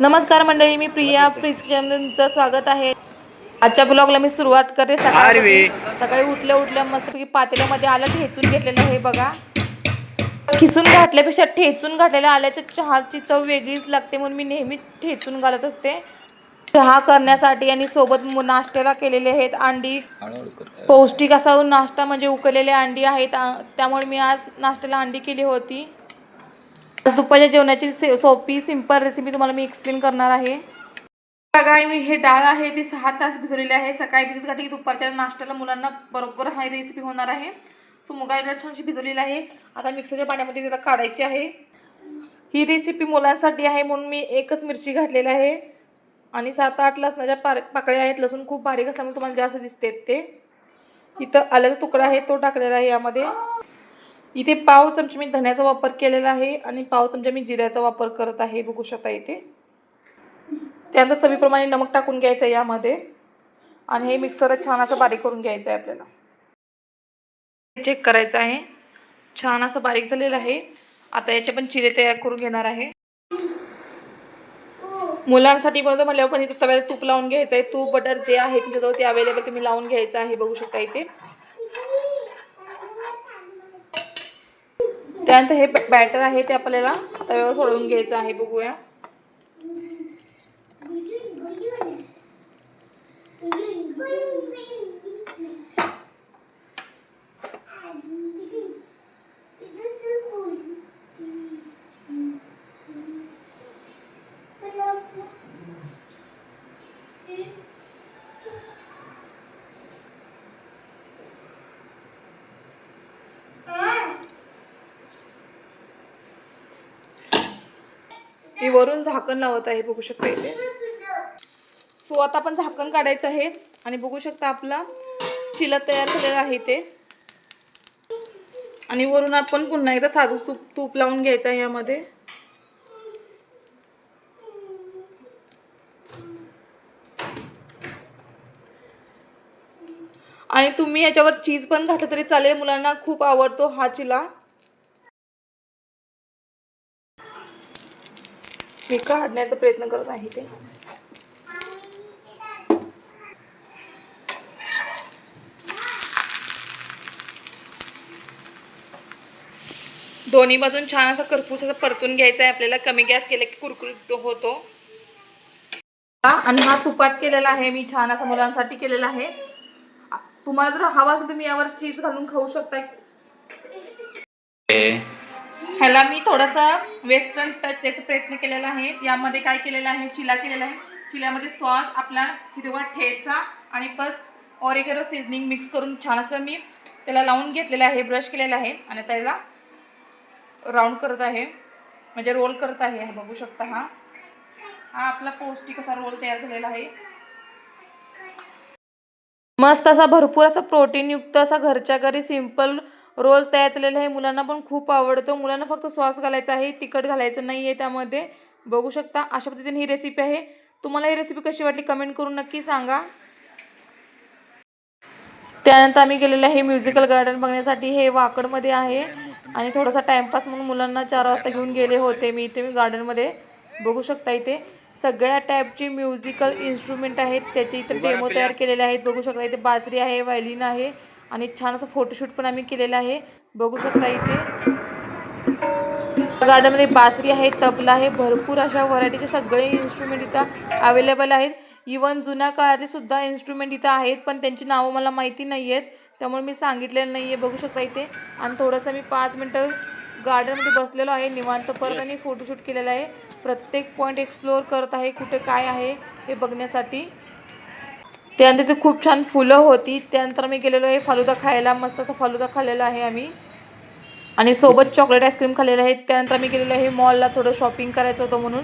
नमस्कार मंडळी मी प्रिया प्रिज तुमचं स्वागत आहे. आजच्या ब्लॉगला मी सुरुवात करते. सकाळी सकाळी उठल्या उठल्या मस्तपैकी पातेल्यामध्ये आलं ठेचून घेतलेलं आहे बघा. खिसून घातल्यापेक्षा ठेचून घातलेल्या आल्याच्या चहाची चव वेगळीच लागते म्हणून मी नेहमी ठेचून घालत असते. चहा करण्यासाठी आणि सोबत नाश्त्याला केलेले आहेत अंडी. पौष्टिक असा नाश्ता म्हणजे उकळलेले अंडी आहेत. त्यामुळे मी आज नाश्त्याला अंडी केली होती. दुपारच्या जेवणाची से- सोपी सिंपल रेसिपी तुम्हाला मी एक्सप्लेन करणार आहे. बघा मी हे डाळ आहे ती सहा तास भिजवलेली आहे. सकाळी भिजत घातली की दुपारच्या नाश्त्याला मुलांना बरोबर हा रेसिपी होणार आहे. सो मुगाला छानशी भिजवलेली आहे. आता मिक्सरच्या पाण्यामध्ये तिला काढायची आहे. ही रेसिपी मुलांसाठी आहे म्हणून मी एकच मिरची घातलेली आहे. आणि सात आठ लसणाच्या पार पाकळ्या आहेत. लसूण खूप बारीक असल्यामुळे तुम्हाला जास्त दिसते ते. इथं आल्याचा तुकडा आहे तो टाकलेला आहे यामध्ये. इथे पाव चमचे मी धण्याचा वापर केलेला आहे आणि पाव चमचा मी जिऱ्याचा वापर करत आहे. बघू शकता इथे. त्यानंतर चवीप्रमाणे नमक टाकून घ्यायचं आहे यामध्ये. आणि हे मिक्सर छान असं बारीक करून घ्यायचं आहे आपल्याला. चेक करायचं आहे. छान असं बारीक झालेलं आहे. आता याचे पण चिरे तयार करून घेणार आहे. मुलांसाठी बनवतो म्हटल्यावर पण इथे तव्याला तूप लावून घ्यायचं आहे. तूप बटर जे आहे तुमच्याजवळ ते अवेलेबल तुम्ही लावून घ्यायचं आहे. बघू शकता इथे. त्यानंतर हे बॅटर आहे ते आपल्याला तव्यावर सोडवून घ्यायचं आहे बघूया. मी वरून झाकण लावत आहे बघू शकता इथे. सो आता आपण झाकण काढायचं आहे आणि बघू शकता आपला चिला तयार झालेला आहे ते आणि वरून आपण पुन्हा एकदा साजू तूप तूप लावून घ्यायचं आहे यामध्ये. आणि तुम्ही याच्यावर चीज पण घातलं तरी चालेल. मुलांना खूप आवडतो हा चिला. मी काढण्याचा प्रयत्न करत आहे ते. दोन्ही बाजून छान असं करपूस असं परतून घ्यायचं आहे. आपल्याला कमी गॅस केला की कुरकुरीत होतो. आणि हा तुपात केलेला आहे. मी छान असा मुलांसाठी केलेला आहे. तुम्हाला जर हवा असेल मी यावर चीज घालून खाऊ शकता. ह्याला मी थोडासा वेस्टर्न टच द्यायचा प्रयत्न केलेला आहे. यामध्ये काय केलेलं आहे? चिला केलेला आहे. चिल्यामध्ये सॉस आपला हिरवा ठेचा आणि प्लस ऑरिगेरो सिझनिंग मिक्स करून छान असं मी त्याला लावून घेतलेलं आहे. ब्रश केलेला आहे. आणि त्याला राऊंड करत आहे. म्हणजे रोल करत आहे. बघू शकता हा. हा आपला पौष्टिक असा रोल तयार झालेला आहे. मस्त असा भरपूर असा प्रोटीनयुक्त असा घरच्या घरी सिंपल रोल तयार झालेला आहे. मुलांना पण खूप आवडतो. मुलांना फक्त सॉस घालायचा आहे तिखट घालायचं नाही आहे त्यामध्ये. बघू शकता अशा पद्धतीने ही रेसिपी आहे. तुम्हाला ही रेसिपी कशी वाटली कमेंट करून नक्की सांगा. त्यानंतर आम्ही गेलेलो आहे म्युझिकल गार्डन बघण्यासाठी. हे वाकडमध्ये आहे. आणि थोडासा टाइमपास म्हणून मुलांना चार वाजता घेऊन गेले होते. मी इथे मी गार्डनमध्ये बघू शकता इथे. सगळ्या टाईपची म्युझिकल इन्स्ट्रुमेंट आहेत. त्याचे इथे डेमो तयार केलेले आहेत. बघू शकता इथे बाजरी आहे व्हायलिन आहे आणि छान असं फोटोशूट पण आम्ही केलेलं आहे. बघू शकता इथे. गार्डनमध्ये बासरी आहे तबला आहे. भरपूर अशा व्हरायटीचे सगळे इन्स्ट्रुमेंट इथं अवेलेबल आहेत. इवन जुन्या काळातले सुद्धा इन्स्ट्रुमेंट इथं आहेत पण त्यांची नावं मला माहिती नाही आहेत त्यामुळे मी सांगितलेलं नाही आहे बघू शकता इथे. आणि थोडंसं मी पाच मिनटं गार्डनमध्ये बसलेलो आहे निवांत परत आणि फोटोशूट केलेला आहे. प्रत्येक पॉईंट एक्सप्लोअर करत आहे कुठे काय आहे हे बघण्यासाठी. त्यानंतर ते खूप छान फुलं होती. त्यानंतर मी गेलेलो आहे फालुदा खायला. मस्त असा फालुदा खाल्लेला आहे आम्ही. आणि सोबत चॉकलेट आईस्क्रीम खाल्लेलं आहे. त्यानंतर मी गेलेलो आहे मॉलला थोडं शॉपिंग करायचं होतं म्हणून.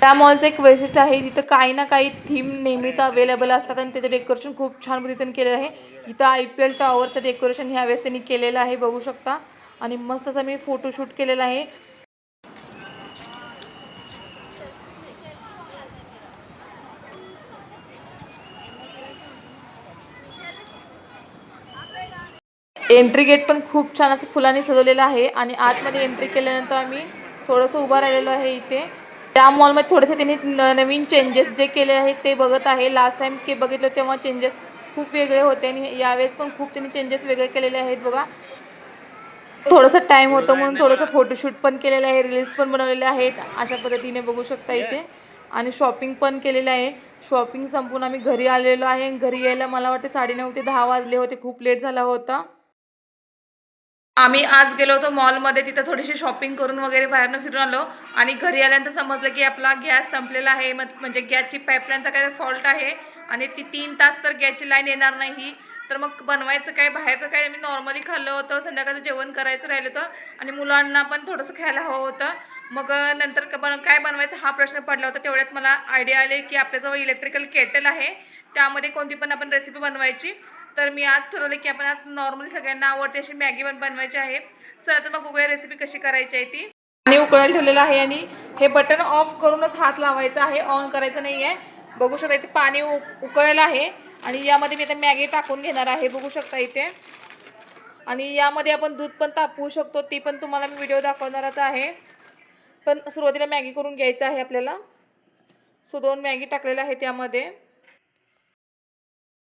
त्या मॉलचं एक वैशिष्ट्य आहे तिथं काही ना काही थीम नेहमीच अवेलेबल असतात आणि त्याचं डेकोरेशन खूप छान पद्धतीने केलेलं आहे. इथं आय पी एल टॉवरचं डेकोरेशन ह्यावेळेस त्यांनी केलेलं आहे बघू शकता. आणि मस्त असं मी फोटोशूट केलेला आहे. एंट्री गेट पण खूप छान असं फुलांनी सजवलेलं आहे आणि आतमध्ये एंट्री केल्यानंतर आम्ही थोडंसं उभं राहिलेलो आहे इथे. त्या मॉलमध्ये थोडेसे त्यांनी न- नवीन चेंजेस जे केले आहेत ते बघत आहे. लास्ट टाइम के बघितलं तेव्हा चेंजेस खूप वेगळे होते आणि यावेळेस पण खूप त्यांनी चेंजेस वेगळे केलेले आहेत बघा. थोडंसं टाइम होतं म्हणून थोडंसं फोटोशूट पण केलेलं आहे रील्स पण बनवलेले आहेत अशा पद्धतीने बघू शकता इथे. आणि शॉपिंग पण केलेलं आहे. शॉपिंग संपून आम्ही घरी आलेलो आहे. घरी यायला मला वाटते साडेनऊ ते दहा वाजले होते. खूप लेट झाला होता. आम्ही आज गेलो होतो मॉलमध्ये तिथं थोडीशी शॉपिंग करून वगैरे बाहेरनं फिरून आलो. आणि घरी आल्यानंतर समजलं की आपला गॅस संपलेला आहे. मग म्हणजे गॅसची पाईपलाईनचा काय फॉल्ट आहे. आणि ती तीन तास तर गॅसची लाईन येणार नाही. तर मग बनवायचं काय बाहेरचं काय मी नॉर्मली खाल्लं होतं संध्याकाळचं जेवण करायचं राहिलं होतं आणि मुलांना पण थोडंसं खायला हवं होतं. मग नंतर क- बन काय बनवायचं हा प्रश्न पडला होता तेवढ्यात मला आयडिया आले की आपल्याजवळ इलेक्ट्रिकल केटल आहे. त्यामध्ये कोणती पण आपण रेसिपी बनवायची. तर मी आज ठरवलं की आपण आज नॉर्मली सगळ्यांना आवडते अशी मॅगी पण बनवायची आहे. चला तर मग बघूया रेसिपी कशी करायची आहे ती. आणि उकळायला ठेवलेलं आहे आणि हे बटन ऑफ करूनच हात लावायचा आहे ऑन करायचं नाही आहे बघू शकता इथे पाणी उ उकळलं आहे. आणि यामध्ये मी आता मॅगी टाकून घेणार आहे बघू शकता इथे. आणि यामध्ये आपण दूध पण तापवू शकतो ती पण तुम्हाला मी व्हिडिओ दाखवणारच आहे. पण सुरुवातीला मॅगी करून घ्यायचं आहे आपल्याला. सो दोन मॅगी टाकलेल्या आहे त्यामध्ये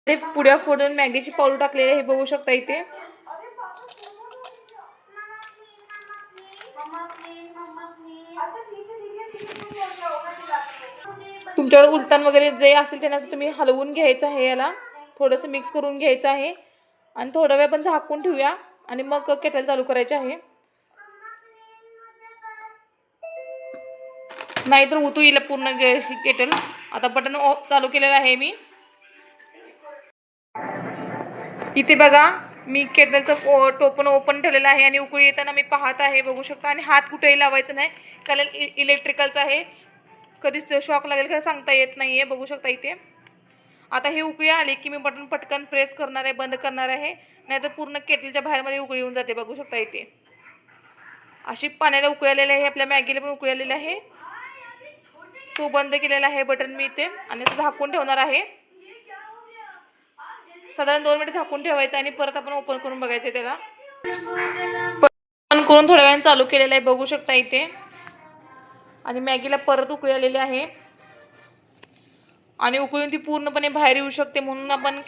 ते पुड्या फोडून मॅगीची पावडर टाकलेली आहे बघू शकता इथे. तुमच्याकडे उलतान वगैरे जे असेल त्यांना असं तुम्ही हलवून घ्यायचं आहे याला. थोडंसं मिक्स करून घ्यायचं आहे. आणि थोडा वेळ आपण झाकून ठेवूया. आणि मग केटल चालू करायचे आहे. नाहीतर उतू येईल पूर्ण गे- केटल आता बटन ऑफ चालू केलेलं आहे मी. इथे बघा मी केटलचं टोपण ओपन ठेवलेलं आहे. आणि उकळी येताना मी पाहत आहे बघू शकता. आणि हात कुठेही लावायचं नाही. कारण e- इ इलेक्ट्रिकलचं आहे. कधीच शॉक लागेल का सांगता येत नाही आहे बघू शकता इथे. आता हे उकळी आली की मी बटन पटकन प्रेस करणार आहे बंद करणार आहे. नाहीतर पूर्ण केटलच्या बाहेरमध्ये उकळी येऊन जाते बघू शकता इथे. अशी पाण्याला उकळी आलेली आहे आपल्या मॅगीला पण उकळी आलेली आहे. सो बंद केलेला आहे बटन मी इथे आणि असं झाकून ठेवणार आहे. साधारण दोन मिनिट झाकून ठेवायचं आणि परत आपण ओपन करून बघायचं त्याला. ओपन करून थोड्या वेळाने चालू केलेलं आहे बघू शकता इथे. आणि मॅगीला परत उकळी आलेली आहे. आणि उकळून ती पूर्णपणे बाहेर येऊ शकते म्हणून आपण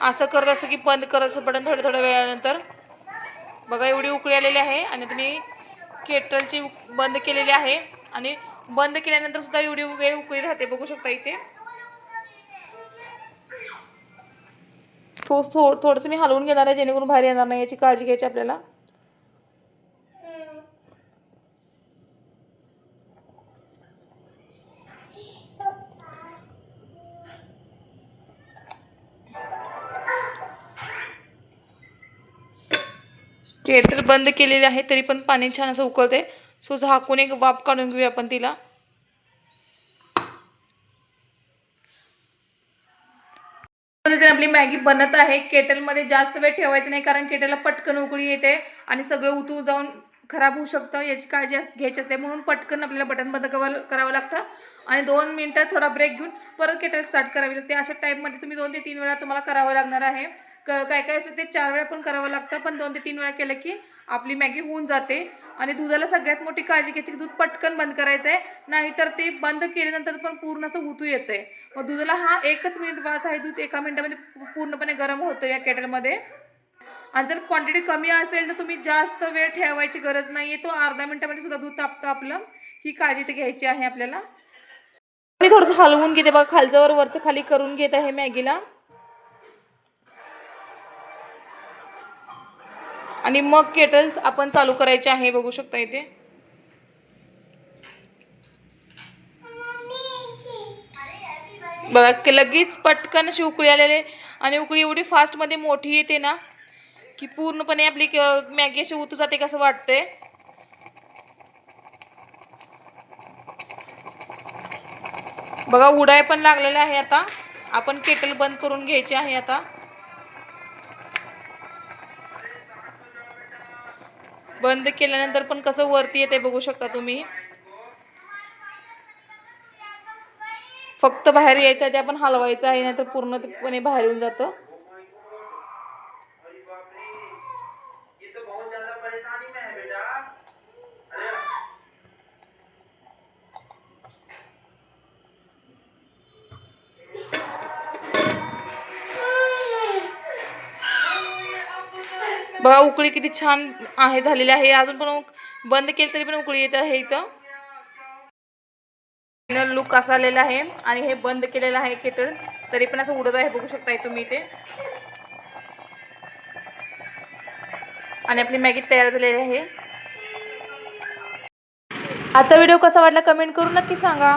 असं करत असतो की बंद करत असतो बटन थोड्या थोड्या वेळानंतर. बघा एवढी उकळी आलेली आहे आणि तुम्ही केटलची बंद केलेली आहे. आणि बंद केल्यानंतर सुद्धा एवढी वेळ उकळी राहते बघू शकता इथे. थोडस थो थोडंसं मी हलवून घेणार आहे जेणेकरून बाहेर येणार नाही याची काळजी घ्यायची आपल्याला. केटर बंद केलेले आहे तरी पण पाणी छान असं उकळते सो झाकून एक वाफ काढून घेऊया आपण तिला. पद्धतीने आपली मॅगी बनत आहे. केटलमध्ये जास्त वेळ ठेवायचं नाही कारण केटलला पटकन उकळी येते आणि सगळं उतू जाऊन खराब होऊ शकतं. याची काळजी अस- घ्यायची असते म्हणून पटकन आपल्याला बटन बंद करावं करावं लागतं. आणि दोन मिनटं थोडा ब्रेक घेऊन परत केटल स्टार्ट करावी लागते. अशा टाईपमध्ये तुम्ही दोन ते तीन वेळा तुम्हाला करावं लागणार आहे. क काय काय असतं ते चार वेळा पण करावं लागतं पण दोन ते तीन वेळा केलं की आपली मॅगी होऊन जाते. आणि दुधाला सगळ्यात मोठी काळजी घ्यायची की दूध पटकन बंद करायचं आहे नाहीतर ते बंद केल्यानंतर पण पूर्ण असं उतू आहे मग दुधाला हा एकच मिनिट वास आहे दूध एका मिनिटामध्ये पूर्णपणे गरम होतं या केटलमध्ये. आणि जर क्वांटिटी कमी असेल तर तुम्ही जास्त वेळ ठेवायची गरज नाही आहे तो अर्धा मिनिटामध्ये सुद्धा दूध तापतं आपलं. ही काळजी तर घ्यायची आहे आपल्याला. मी थोडंसं हलवून घेते बघा खालच्यावर वरचं खाली करून घेत आहे मॅगीला. आणि मग केटल्स आपण चालू करायचे आहे बघू शकता इथे. बघा लगेच पटकन अशी उकळी आलेले आणि उकळी एवढी फास्टमध्ये मोठी येते ना की पूर्णपणे आपली क- मॅगी अशी उतू जाते कसं वाटतंय. बघा उडाय पण लागलेला आहे आता. आपण केटल बंद करून घ्यायची आहे आता. बंद केल्यानंतर पण कसं वरती येते बघू शकता तुम्ही. फक्त बाहेर यायच्या आधी आपण हलवायचं आहे नाहीतर पूर्णपणे बाहेर येऊन जातं. बघा उकळी किती छान आहे झालेली आहे. अजून पण बंद केली तरी पण उकळी येत आहे इथं. लुक असा आलेला आहे आणि हे बंद केलेलं आहे केटल तरी पण असं उडत आहे बघू शकताय तुम्ही इथे. आणि आपली मॅगी तयार झालेली आहे. आजचा व्हिडिओ कसा वाटला कमेंट करून नक्की सांगा.